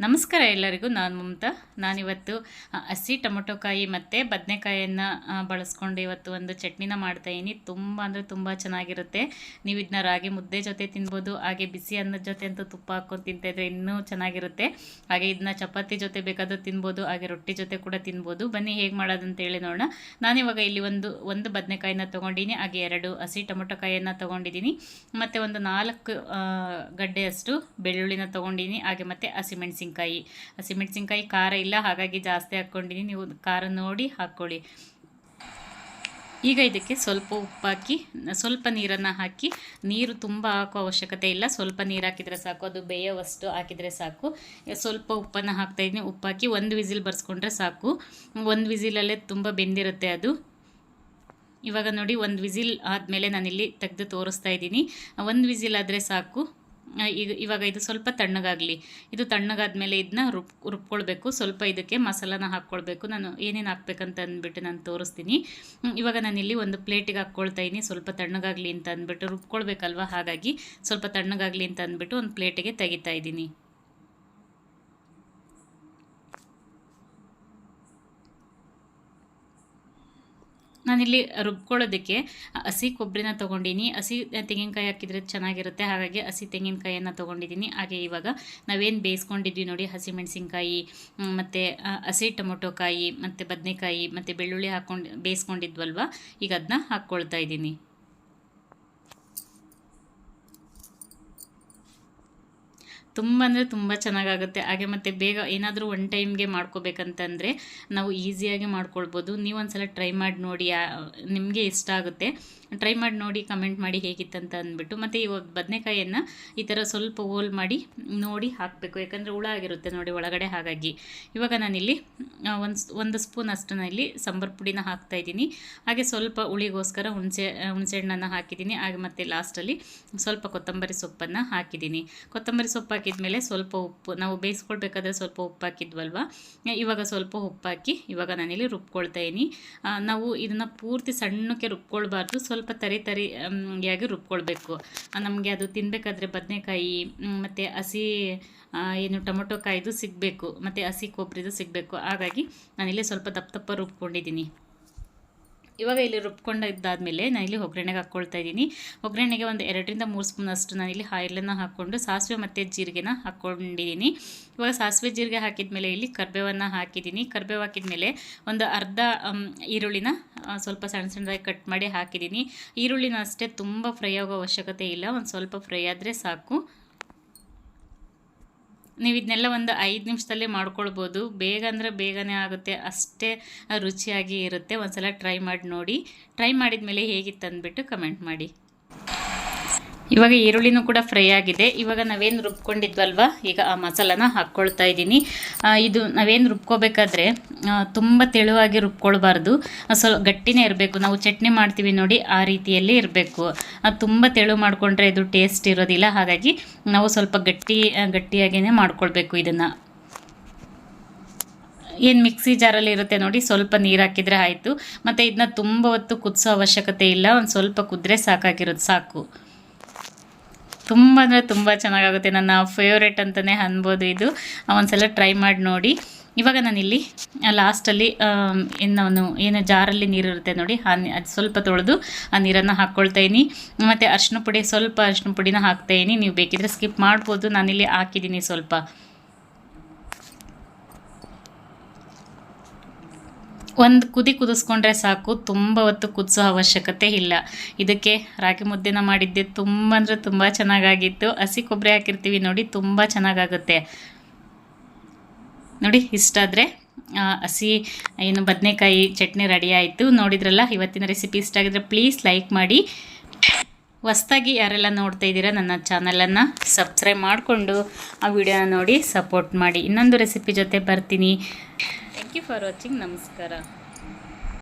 ನಮಸ್ಕಾರ ಎಲ್ಲರಿಗೂ, ನಾನು ಮಮತಾ. ನಾನಿವತ್ತು ಹಸಿ ಟೊಮೊಟೊಕಾಯಿ ಮತ್ತು ಬದನೆಕಾಯಿಯನ್ನು ಬಳಸ್ಕೊಂಡು ಇವತ್ತು ಒಂದು ಚಟ್ನಿನ ಮಾಡ್ತಾಯಿದ್ದೀನಿ ತುಂಬ ಅಂದರೆ ತುಂಬ ಚೆನ್ನಾಗಿರುತ್ತೆ. ನೀವು ಇದನ್ನ ರಾಗಿ ಮುದ್ದೆ ಜೊತೆ ತಿನ್ಬೋದು, ಹಾಗೆ ಬಿಸಿ ಅನ್ನದ ಜೊತೆ ಅಂತೂ ತುಪ್ಪ ಹಾಕ್ಕೊಂಡು ತಿಂತಾಯಿದ್ರೆ ಇನ್ನೂ ಚೆನ್ನಾಗಿರುತ್ತೆ. ಹಾಗೆ ಇದನ್ನ ಚಪಾತಿ ಜೊತೆ ಬೇಕಾದರೂ ತಿನ್ಬೋದು, ಹಾಗೆ ರೊಟ್ಟಿ ಜೊತೆ ಕೂಡ ತಿನ್ಬೋದು. ಬನ್ನಿ ಹೇಗೆ ಮಾಡೋದು ಅಂತ ಹೇಳಿ ನೋಡೋಣ. ನಾನಿವಾಗ ಇಲ್ಲಿ ಒಂದು ಒಂದು ಬದನೆಕಾಯಿನ ತೊಗೊಂಡಿನಿ, ಹಾಗೆ ಎರಡು ಹಸಿ ಟೊಮೊಟೊ ಕಾಯಿಯನ್ನು ತೊಗೊಂಡಿದ್ದೀನಿ ಮತ್ತು ಒಂದು ನಾಲ್ಕು ಗಡ್ಡೆಯಷ್ಟು ಬೆಳ್ಳುಳ್ಳಿನ ತೊಗೊಂಡಿನಿ, ಹಾಗೆ ಮತ್ತು ಹಸಿಮೆಣಸಿನ್ಕಾಯಿ ಹಸಿಮೆಣಸಿನ್ಕಾಯಿ ಖಾರ ಇಲ್ಲ, ಹಾಗಾಗಿ ಜಾಸ್ತಿ ಹಾಕ್ಕೊಂಡಿದ್ದೀನಿ ನೀವು ಖಾರ ನೋಡಿ ಹಾಕ್ಕೊಳ್ಳಿ. ಈಗ ಇದಕ್ಕೆ ಸ್ವಲ್ಪ ಉಪ್ಪು ಹಾಕಿ, ಸ್ವಲ್ಪ ನೀರನ್ನು ಹಾಕಿ, ನೀರು ತುಂಬ ಹಾಕೋ ಅವಶ್ಯಕತೆ ಇಲ್ಲ. ಸ್ವಲ್ಪ ನೀರು ಹಾಕಿದರೆ ಸಾಕು, ಅದು ಬೇಯೋವಷ್ಟು ಹಾಕಿದರೆ ಸಾಕು. ಸ್ವಲ್ಪ ಉಪ್ಪನ್ನು ಹಾಕ್ತಾಯಿದ್ದೀನಿ ಉಪ್ಪು ಹಾಕಿ ಒಂದು ವಿಸಿಲ್ ಬರ್ಸ್ಕೊಂಡ್ರೆ ಸಾಕು. ಒಂದು ವಿಸಿಲಲ್ಲೇ ತುಂಬ ಬೆಂದಿರುತ್ತೆ ಅದು. ಇವಾಗ ನೋಡಿ, ಒಂದು ವಿಸಿಲ್ ಆದಮೇಲೆ ನಾನಿಲ್ಲಿ ತೆಗೆದು ತೋರಿಸ್ತಾ ಇದ್ದೀನಿ ಒಂದು ವಿಸಿಲ್ ಆದರೆ ಸಾಕು. ಈಗ ಇವಾಗ ಇದು ಸ್ವಲ್ಪ ತಣ್ಣಗಾಗಲಿ. ಇದು ತಣ್ಣಗಾದ್ಮೇಲೆ ಇದನ್ನ ರುಬ್ ರುಬ್ಕೊಳ್ಬೇಕು. ಸ್ವಲ್ಪ ಇದಕ್ಕೆ ಮಸಾಲಾನ ಹಾಕ್ಕೊಳ್ಬೇಕು. ನಾನು ಏನೇನು ಹಾಕ್ಬೇಕಂತ ಅಂದ್ಬಿಟ್ಟು ನಾನು ತೋರಿಸ್ತೀನಿ. ಇವಾಗ ಇವಾಗ ನಾನಿಲ್ಲಿ ಒಂದು ಪ್ಲೇಟಿಗೆ ಹಾಕ್ಕೊಳ್ತಾ ಇದ್ದೀನಿ ಸ್ವಲ್ಪ ತಣ್ಣಗಾಗಲಿ ಅಂತ ಅಂದ್ಬಿಟ್ಟು ರುಬ್ಕೊಳ್ಬೇಕಲ್ವ? ಹಾಗಾಗಿ ಸ್ವಲ್ಪ ತಣ್ಣಗಾಗಲಿ ಅಂತ ಅಂದ್ಬಿಟ್ಟು ಒಂದು ಪ್ಲೇಟಿಗೆ ತೆಗಿತಾ ಇದ್ದೀನಿ ನಾನಿಲ್ಲಿ ರುಬ್ಕೊಳ್ಳೋದಕ್ಕೆ ಹಸಿ ಕೊಬ್ಬರಿನ ತೊಗೊಂಡಿನಿ. ಹಸಿ ತೆಂಗಿನಕಾಯಿ ಹಾಕಿದರೆ ಚೆನ್ನಾಗಿರುತ್ತೆ. ಹಾಗಾಗಿ ಹಸಿ ತೆಂಗಿನಕಾಯಿಯನ್ನು ತೊಗೊಂಡಿದ್ದೀನಿ ಹಾಗೆ ಇವಾಗ ನಾವೇನು ಬೇಯಿಸ್ಕೊಂಡಿದ್ವಿ ನೋಡಿ ಹಸಿ ಮೆಣಸಿನ್ಕಾಯಿ ಮತ್ತು ಹಸಿ ಟೊಮೊಟೊಕಾಯಿ, ಮತ್ತು ಬದನೆಕಾಯಿ, ಮತ್ತು ಬೆಳ್ಳುಳ್ಳಿ ಹಾಕ್ಕೊಂಡು ಬೇಯಿಸ್ಕೊಂಡಿದ್ವಲ್ವ? ಈಗ ಅದನ್ನ ಹಾಕ್ಕೊಳ್ತಾ ಇದ್ದೀನಿ ತುಂಬ ಅಂದರೆ ತುಂಬ ಚೆನ್ನಾಗಾಗುತ್ತೆ. ಹಾಗೆ ಮತ್ತು ಬೇಗ ಏನಾದರೂ ಒನ್ ಟೈಮ್ಗೆ ಮಾಡ್ಕೋಬೇಕಂತಂದರೆ ನಾವು ಈಸಿಯಾಗಿ ಮಾಡ್ಕೊಳ್ಬೋದು. ನೀವು ಒಂದ್ಸಲ ಟ್ರೈ ಮಾಡಿ ನೋಡಿ ನಿಮಗೆ ಇಷ್ಟ ಆಗುತ್ತೆ. ಟ್ರೈ ಮಾಡಿ ನೋಡಿ ಕಮೆಂಟ್ ಮಾಡಿ ಹೇಗಿತ್ತಂತ ಅಂದ್ಬಿಟ್ಟು. ಮತ್ತು ಈ ಬದನೆಕಾಯಿಯನ್ನು ಈ ಥರ ಸ್ವಲ್ಪ ಹೋಲ್ ಮಾಡಿ ನೋಡಿ ಹಾಕಬೇಕು. ಯಾಕಂದರೆ ಹುಳ ಆಗಿರುತ್ತೆ ನೋಡಿ ಒಳಗಡೆ ಹಾಗಾಗಿ. ಇವಾಗ ನಾನಿಲ್ಲಿ ಒಂದು ಒಂದು ಸ್ಪೂನ್ ಅಷ್ಟು ಇಲ್ಲಿ ಸಾಂಬಾರು ಪುಡಿನ ಹಾಕ್ತಾಯಿದ್ದೀನಿ ಹಾಗೆ ಸ್ವಲ್ಪ ಹುಳಿಗೋಸ್ಕರ ಹುಣಸೆ ಹುಣಸೆ ಹಣ್ಣನ್ನು ಹಾಕಿದ್ದೀನಿ. ಹಾಗೆ ಮತ್ತು ಲಾಸ್ಟಲ್ಲಿ ಸ್ವಲ್ಪ ಕೊತ್ತಂಬರಿ ಸೊಪ್ಪನ್ನು ಹಾಕಿದ್ದೀನಿ. ಕೊತ್ತಂಬರಿ ಸೊಪ್ಪು ಹಾಕಿದ್ಮೇಲೆ ಸ್ವಲ್ಪ ಉಪ್ಪು, ನಾವು ಬೇಯಿಸ್ಕೊಳ್ಬೇಕಾದ್ರೆ ಸ್ವಲ್ಪ ಉಪ್ಪು ಹಾಕಿದ್ವಲ್ವ? ಇವಾಗ ಸ್ವಲ್ಪ ಉಪ್ಪು ಹಾಕಿ ಇವಾಗ ನಾನಿಲ್ಲಿ ರುಬ್ಕೊಳ್ತಾ ಇದ್ದೀನಿ. ನಾವು ಇದನ್ನು ಪೂರ್ತಿ ಸಣ್ಣಕ್ಕೆ ರುಬ್ಕೊಳ್ಬಾರ್ದು, ಸ್ವಲ್ಪ ತರಿ ತರಿ ಯಾಗಿ ರುಬ್ಕೊಳ್ಬೇಕು. ನಮಗೆ ಅದು ತಿನ್ನಬೇಕಾದ್ರೆ ಬದನೆಕಾಯಿ ಮತ್ತು ಹಸಿ ಏನು ಟೊಮೊಟೊ ಕಾಯ್ದು ಸಿಗಬೇಕು, ಮತ್ತು ಹಸಿ ಕೊಬ್ಬರಿದು ಸಿಗಬೇಕು. ಹಾಗಾಗಿ ನಾನಿಲ್ಲಿ ಸ್ವಲ್ಪ ದಪ್ಪ ದಪ್ಪ ರುಬ್ಕೊಂಡಿದ್ದೀನಿ. ಇವಾಗ ಇಲ್ಲಿ ರುಬ್ಕೊಂಡಿದ್ದಾದಮೇಲೆ ನಾನಿಲ್ಲಿ ಒಗ್ಗರಣೆಗೆ ಹಾಕ್ಕೊಳ್ತಾ ಇದ್ದೀನಿ. ಒಗ್ಗರಣೆಗೆ ಒಂದು ಎರಡರಿಂದ ಮೂರು ಸ್ಪೂನ್ ಅಷ್ಟು ನಾನಿಲ್ಲಿ ಆಯಿಲನ್ನು ಹಾಕ್ಕೊಂಡು ಸಾಸಿವೆ ಮತ್ತು ಜೀರಿಗೆನ ಹಾಕ್ಕೊಂಡಿದ್ದೀನಿ ಇವಾಗ ಸಾಸಿವೆ ಜೀರಿಗೆ ಹಾಕಿದ್ಮೇಲೆ ಇಲ್ಲಿ ಕರ್ಬೇವನ್ನು ಹಾಕಿದ್ದೀನಿ. ಕರ್ಬೇವು ಹಾಕಿದ್ಮೇಲೆ ಒಂದು ಅರ್ಧ ಈರುಳ್ಳಿನ ಸ್ವಲ್ಪ ಸಣ್ಣ ಸಣ್ಣದಾಗಿ ಕಟ್ ಮಾಡಿ ಹಾಕಿದ್ದೀನಿ. ಈರುಳ್ಳಿನ ಅಷ್ಟೇ ತುಂಬ ಫ್ರೈ ಆಗೋ ಅವಶ್ಯಕತೆ ಇಲ್ಲ. ಒಂದು ಸ್ವಲ್ಪ ಫ್ರೈ ಆದರೆ ಸಾಕು. ನೀವು ಇದನ್ನೆಲ್ಲ ಒಂದು ಐದು ನಿಮಿಷದಲ್ಲೇ ಮಾಡ್ಕೊಳ್ಬೋದು. ಬೇಗ ಅಂದರೆ ಬೇಗನೆ ಆಗುತ್ತೆ. ಅಷ್ಟೇ ರುಚಿಯಾಗಿ ಇರುತ್ತೆ. ಒಂದು ಸಲ ಟ್ರೈ ಮಾಡಿ ನೋಡಿ. ಟ್ರೈ ಮಾಡಿದ ಮೇಲೆ ಹೇಗಿತ್ತು ಅಂದ್ಬಿಟ್ಟು ಕಮೆಂಟ್ ಮಾಡಿ. ಇವಾಗ ಈರುಳ್ಳಿನೂ ಕೂಡ ಫ್ರೈ ಆಗಿದೆ. ಇವಾಗ ನಾವೇನು ರುಬ್ಕೊಂಡಿದ್ವಲ್ವ? ಈಗ ಆ ಮಸಾಲನ ಹಾಕ್ಕೊಳ್ತಾ ಇದ್ದೀನಿ. ಇದು ನಾವೇನು ರುಬ್ಕೋಬೇಕಾದ್ರೆ ತುಂಬ ತೆಳುವಾಗಿ ರುಬ್ಕೊಳ್ಬಾರ್ದು. ಸ್ವಲ್ಪ ಗಟ್ಟಿನೇ ಇರಬೇಕು. ನಾವು ಚಟ್ನಿ ಮಾಡ್ತೀವಿ ನೋಡಿ, ಆ ರೀತಿಯಲ್ಲಿ ಇರಬೇಕು. ತುಂಬ ತೆಳು ಮಾಡಿಕೊಂಡ್ರೆ ಇದು ಟೇಸ್ಟ್ ಇರೋದಿಲ್ಲ. ಹಾಗಾಗಿ ನಾವು ಸ್ವಲ್ಪ ಗಟ್ಟಿ ಗಟ್ಟಿಯಾಗಿಯೇ ಮಾಡ್ಕೊಳ್ಬೇಕು ಇದನ್ನು. ಏನು ಮಿಕ್ಸಿ ಜಾರಲ್ಲಿ ಇರುತ್ತೆ ನೋಡಿ, ಸ್ವಲ್ಪ ನೀರು ಹಾಕಿದರೆ ಆಯಿತು. ಮತ್ತು ಇದನ್ನ ತುಂಬ ಹೊತ್ತು ಕುದಿಸೋ ಅವಶ್ಯಕತೆ ಇಲ್ಲ. ಒಂದು ಸ್ವಲ್ಪ ಕುದ್ರೆ ಸಾಕಾಗಿರೋದು ಸಾಕು. ತುಂಬ ಅಂದರೆ ತುಂಬ ಚೆನ್ನಾಗಾಗುತ್ತೆ. ನನ್ನ ಫೇವ್ರೇಟ್ ಅಂತಲೇ ಅನ್ಬೋದು ಇದು. ಒಂದ್ಸಲ ಟ್ರೈ ಮಾಡಿ ನೋಡಿ. ಇವಾಗ ನಾನಿಲ್ಲಿ ಲಾಸ್ಟಲ್ಲಿ ಏನು ಏನು ಜಾರಲ್ಲಿ ನೀರಿರುತ್ತೆ ನೋಡಿ, ಆ ಅದು ಸ್ವಲ್ಪ ತೊಳೆದು ಆ ನೀರನ್ನು ಹಾಕ್ಕೊಳ್ತಾ ಇದ್ದೀನಿ. ಮತ್ತು ಅರಿಶಿನ ಪುಡಿ, ಸ್ವಲ್ಪ ಅರಿಶಿನ ಪುಡಿನ ಹಾಕ್ತಾಯಿನಿ ನೀವು ಬೇಕಿದ್ರೆ ಸ್ಕಿಪ್ ಮಾಡ್ಬೋದು. ನಾನಿಲ್ಲಿ ಹಾಕಿದ್ದೀನಿ ಸ್ವಲ್ಪ. ಒಂದು ಕುದಿ ಕುದಿಸ್ಕೊಂಡ್ರೆ ಸಾಕು, ತುಂಬ ಹೊತ್ತು ಕುದಿಸೋ ಅವಶ್ಯಕತೆ ಇಲ್ಲ. ಇದಕ್ಕೆ ರಾಗಿ ಮುದ್ದೆನ ಮಾಡಿದ್ದೆ ತುಂಬ ಅಂದರೆ ತುಂಬ ಚೆನ್ನಾಗಾಗಿತ್ತು. ಹಸಿ ಕೊಬ್ಬರಿ ಹಾಕಿರ್ತೀವಿ ನೋಡಿ, ತುಂಬ ಚೆನ್ನಾಗಾಗುತ್ತೆ. ನೋಡಿ, ಇಷ್ಟ ಆದರೆ ಹಸಿ, ಏನು ಬದನೆಕಾಯಿ ಚಟ್ನಿ ರೆಡಿ ಆಯಿತು. ನೋಡಿದ್ರಲ್ಲ, ಇವತ್ತಿನ ರೆಸಿಪಿ ಇಷ್ಟ ಆಗಿದ್ರೆ ಪ್ಲೀಸ್ ಲೈಕ್ ಮಾಡಿ. ಹೊಸ್ದಾಗಿ ಯಾರೆಲ್ಲ ನೋಡ್ತಾ ಇದ್ದೀರಾ, ನನ್ನ ಚಾನಲನ್ನು ಸಬ್ಸ್ಕ್ರೈಬ್ ಮಾಡಿಕೊಂಡು ಆ ವಿಡಿಯೋನ ನೋಡಿ ಸಪೋರ್ಟ್ ಮಾಡಿ. ಇನ್ನೊಂದು ರೆಸಿಪಿ ಜೊತೆ ಬರ್ತೀನಿ. ಥ್ಯಾಂಕ್ ಯು ಫಾರ್ ವಾಚಿಂಗ್ ನಮಸ್ಕಾರ.